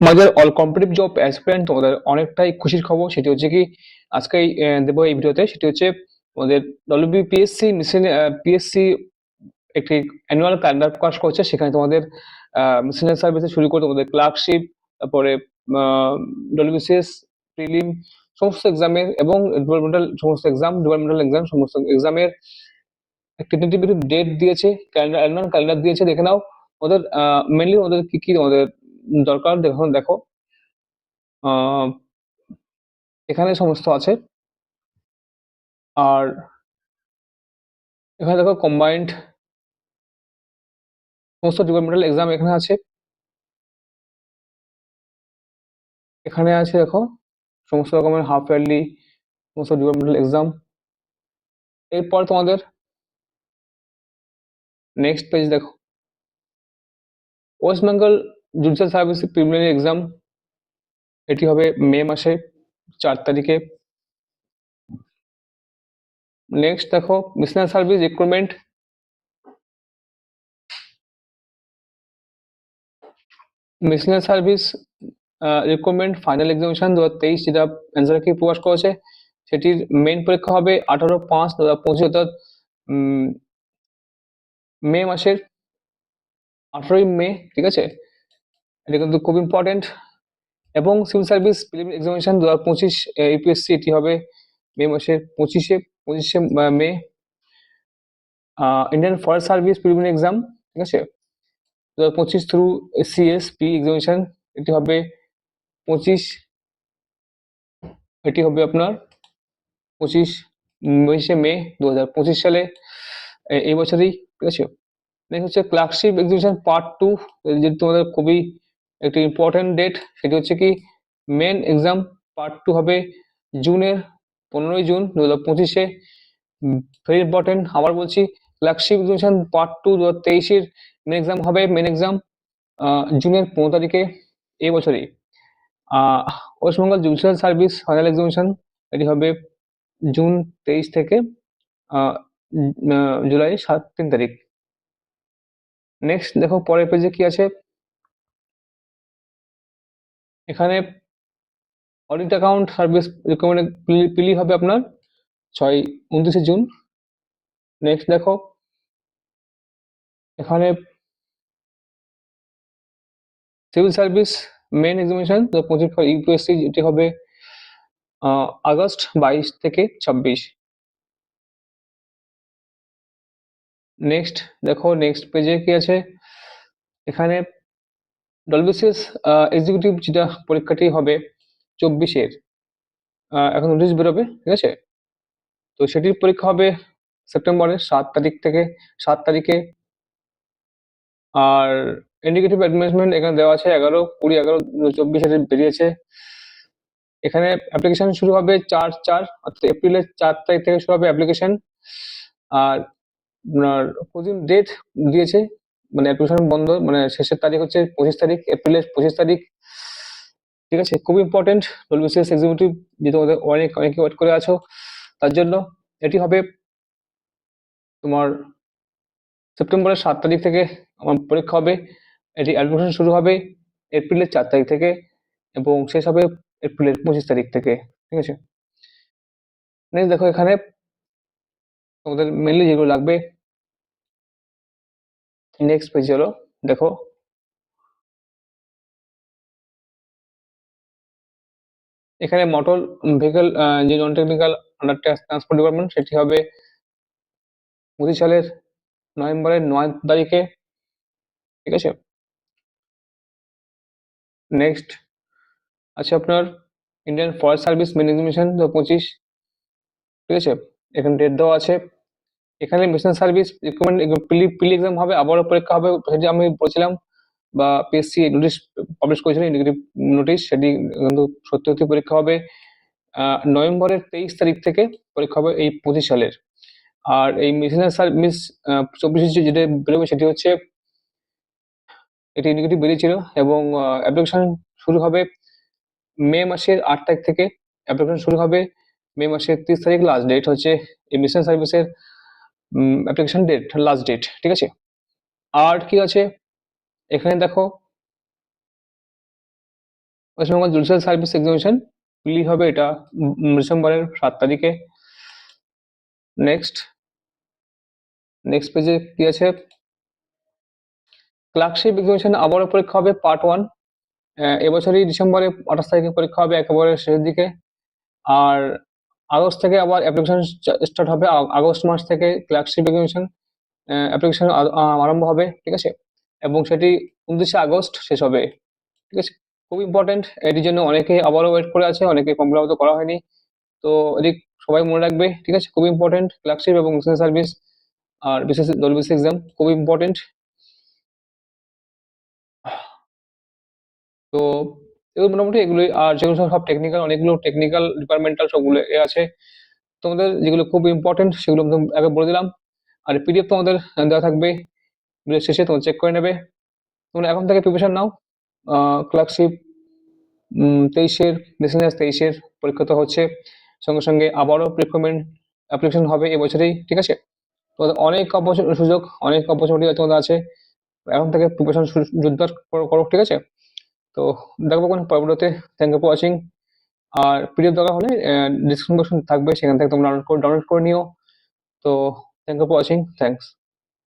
আমাদের all competitive job aspirant তোমাদের অনেকটাই খুশির খবর। সেটি হচ্ছে কি, আজকে দেবো এই ভিডিওতে সেটি হচ্ছে আমাদের ডব্লিউবিপিএসসি মিশন পিএসসি একটি অ্যানুয়াল ক্যালেন্ডার প্রকাশ করছে। সেখানে তোমাদের মিশনারি সার্ভিসে শুরু করে তোমাদের ক্লার্কশিপ তারপরে ডব্লিউবিসিএস প্রিলিম সমস্ত এক্সামের এবং ডেভেলপমেন্টাল সমস্ত এক্সাম ডেভেলপমেন্টাল এক্সাম সমস্ত এক্সামের একটি ডেট দিয়েছে। ক্যালেন্ডার অ্যানুয়াল ক্যালেন্ডার দিয়েছে। দেখে নাও ওদের মেনলি ওদের কি কি তোমাদের দরকার। দেখুন, দেখো এখানে সমস্ত আছে। আর এখানে দেখো কম্বাইন্ড সমস্ত ডিপার্টমেন্টাল এক্সাম এখানে আছে। এখানে আছে, দেখো, সমস্ত রকমের হাফ ইয়ারলি সমস্ত ডিপার্টমেন্টাল এক্সাম এরপর তোমাদের নেক্সট পেজ দেখো। West Bengal judicial service preliminary exam এটি হবে মে মাসে চার তারিখে। নেক্সট দেখো missionary service recruitment missionary service recruitment final examination দু হাজার তেইশ যেটা অ্যান্সার কি প্রকাশ করেছে, সেটির মেইন পরীক্ষা হবে আঠারো পাঁচ দু হাজার পঁচিশ, অর্থাৎ মে মাসের আঠারোই মে, ঠিক আছে? এটা কিন্তু খুব ইম্পর্টেন্ট এবং সিভিল সার্ভিস প্রিলিমিনারি এক্সামিনেশন দু হাজার পঁচিশ ইউপিএসসি এটি হবে মে মাসের পঁচিশে পঁচিশে May. Indian forest service preliminary exam ঠিক আছে? দু হাজার পঁচিশ থ্রু সিএসপি এক্সামিনেশন এটি হবে পঁচিশ, এটি হবে আপনার পঁচিশ বাইশে মে দু হাজার পঁচিশ সালে এই বছরই, ঠিক আছে? নেক্সট হচ্ছে ক্লার্কশিপ এক্সিবিশন পার্ট টু যেটি তোমাদের খুবই একটি ইম্পর্টেন্ট ডেট সেটি হচ্ছে কি মেন এক্সাম পার্ট টু হবে জুনের পনেরোই জুন দু হাজার পঁচিশে। ভেরি ইম্পর্টেন্ট আবার বলছি ক্লার্কশিপ এক্সিবিশন পার্ট টু দু হাজার তেইশের মেন এক্সাম হবে মেন এক্সাম জুনের পনেরো তারিখে এই বছরই। West Bengal judicial service final examination এটি হবে জুন তেইশ থেকে জুলাই সাত তিন তারিখ। নেক্সট দেখো, পরের পেজে কি আছে? এখানে অডিট অ্যাকাউন্ট সার্ভিস রিকমেন্ড পিলি হবে আপনার ছয়, উনত্রিশে জুন। নেক্সট দেখো, এখানে সিভিল সার্ভিস মেন এক্সামিনেশন পঁচিশ ফর ইউপিএসসি যেটি হবে আগস্ট বাইশ থেকে ছাব্বিশ। নেক্সট দেখো নেক্সট পেজে কি আছে? এখানে ডলবিসিএস এক্সিকিউটিভ যেটা পরীক্ষাটি হবে চব্বিশের এখন নোটিশ বেরোবে, ঠিক আছে? তো সেটির পরীক্ষা হবে সেপ্টেম্বরের সাত তারিখ থেকে, সাত তারিখে। আর ইন্ডিকেটিভ অ্যাডভার্টাইজমেন্ট এখানে দেওয়া আছে এগারো, কুড়ি, এগারো চব্বিশে বেরিয়েছে। এখানে অ্যাপ্লিকেশন শুরু হবে চার চার, অর্থাৎ এপ্রিলের চার তারিখ থেকে শুরু হবে অ্যাপ্লিকেশন আর, আপনার কদিন ডেট দিয়েছে মানে অ্যাপ্লিকেশন বন্ধ মানে শেষের তারিখ হচ্ছে পঁচিশ তারিখ, এপ্রিলের পঁচিশ তারিখ। ঠিক আছে? খুব ইম্পর্টেন্ট ডব্লিউসিএস এক্সিকিউটিভ যে তোমাদের অনেক, অনেকে ওয়েট করে আছো, তার জন্য এটি হবে তোমার সেপ্টেম্বরের সাত তারিখ থেকে আমার পরীক্ষা হবে, এটি অ্যাডমিশন শুরু হবে এপ্রিলের চার তারিখ থেকে এবং শেষ হবে এপ্রিলের পঁচিশ তারিখ থেকে। ঠিক আছে? নেক্সট দেখো এখানে তোমাদের মেনলি যেগুলো লাগবে নেক্সট পেজ হলো, দেখো। এখানে মোটর ভেহিকল যে non technical under transport department সেটি হবে পঁচিশ সালের নভেম্বরের নয় তারিখে, ঠিক আছে? নেক্সট আছে আপনার ইন্ডিয়ান ফরেস্ট সার্ভিস এক্সিবিশন দু পঁচিশ, ঠিক আছে? এখানে ডেট দেওয়া আছে। এখানে মিশন সার্ভিস পিলি পিলি এক্সাম হবে, আবারও পরীক্ষা হবে, সেটি আমি বলছিলাম, বা পিএসসি নোটিশ পাবলিশ করেছিল ইন্ডিকেটিভ নোটিশ সেটি কিন্তু সত্যি সত্যি পরীক্ষা হবে নভেম্বরের তেইশ তারিখ থেকে পরীক্ষা হবে এই পঁচিশ সালের। আর এই মিশনারি সার্ভিস চব্বিশে যেটা বেরোবে সেটি হচ্ছে, এটি ইন্ডিকেটিভ বেরিয়েছিল এবং অ্যাপ্লিকেশন শুরু হবে মে মাসের আট তারিখ থেকে। অ্যাপ্লিকেশন শুরু হবে মে মাসের তিরিশ তারিখ লাস্ট ডেট হচ্ছে এই মিশন সার্ভিসের অ্যাপ্লিকেশন ডেট লাস্ট ডেট ঠিক আছে? আর কি আছে? এখানে দেখো Paschimbanga judicial service examination prelim হবে এটা ডিসেম্বরের সাত তারিখে। নেক্সট নেক্সট পেজে কি আছে? ক্লার্কশিপ এক্সামিনেশন আবারও পরীক্ষা হবে পার্ট ওয়ান এবছরই ডিসেম্বরে আঠাশ তারিখে পরীক্ষা হবে, একেবারে শেষের দিকে। আর আগস্ট থেকে আবার অ্যাপ্লিকেশন স্টার্ট হবে। আগস্ট মাস থেকে ক্লার্কশিপ এক্সামিনেশন অ্যাপ্লিকেশন আরম্ভ হবে, ঠিক আছে? এবং সেটি উনত্রিশে আগস্ট শেষ হবে, ঠিক আছে? খুব ইম্পর্টেন্ট এটির জন্য অনেকে আবারও ওয়েট করে আছে, অনেকে ফিল করা হয়নি। তো এদিক সবাই মনে রাখবে, ঠিক আছে? খুব ইম্পর্টেন্ট ক্লার্কশিপ এবং সার্ভিস আর বিশেষ ডব্লিউবিসি এক্সাম খুব ইম্পর্টেন্ট তো এগুলো মোটামুটি এগুলোই। আর যেগুলো সব টেকনিক্যাল অনেকগুলো টেকনিক্যাল ডিপার্টমেন্টাল সবগুলো এ আছে। তোমাদের যেগুলো খুব ইম্পর্টেন্ট সেগুলো আগে বলে দিলাম। আর পিডিএফ তোমাদের দেওয়া থাকবে। শেষে তোমরা চেক করে নেবে। তোমরা এখন থেকে প্রিপারেশন নাও। ক্লার্কশিপ তেইশের মিসেলিয়াস তেইশের পরীক্ষা তো হচ্ছে। সঙ্গে সঙ্গে আবারও প্রিকমেন্ট অ্যাপ্লিকেশন হবে এবছরেই ঠিক আছে? তোমাদের অনেক অপরচু- সুযোগ, অনেক অপরচুনিটি তোমাদের আছে। এখন থেকে প্রিপারেশন করো- করো, ঠিক আছে? তো দেখব কোন পরবর্তীতে। থ্যাংক ইউ ফর ওয়াচিং আর প্রিয় দরকার হলে ডিসক্রিপশন থাকবে, সেখান থেকে তোমরা ডাউনলোড করে ডাউনলোড করে নিও। তো thank you for watching thanks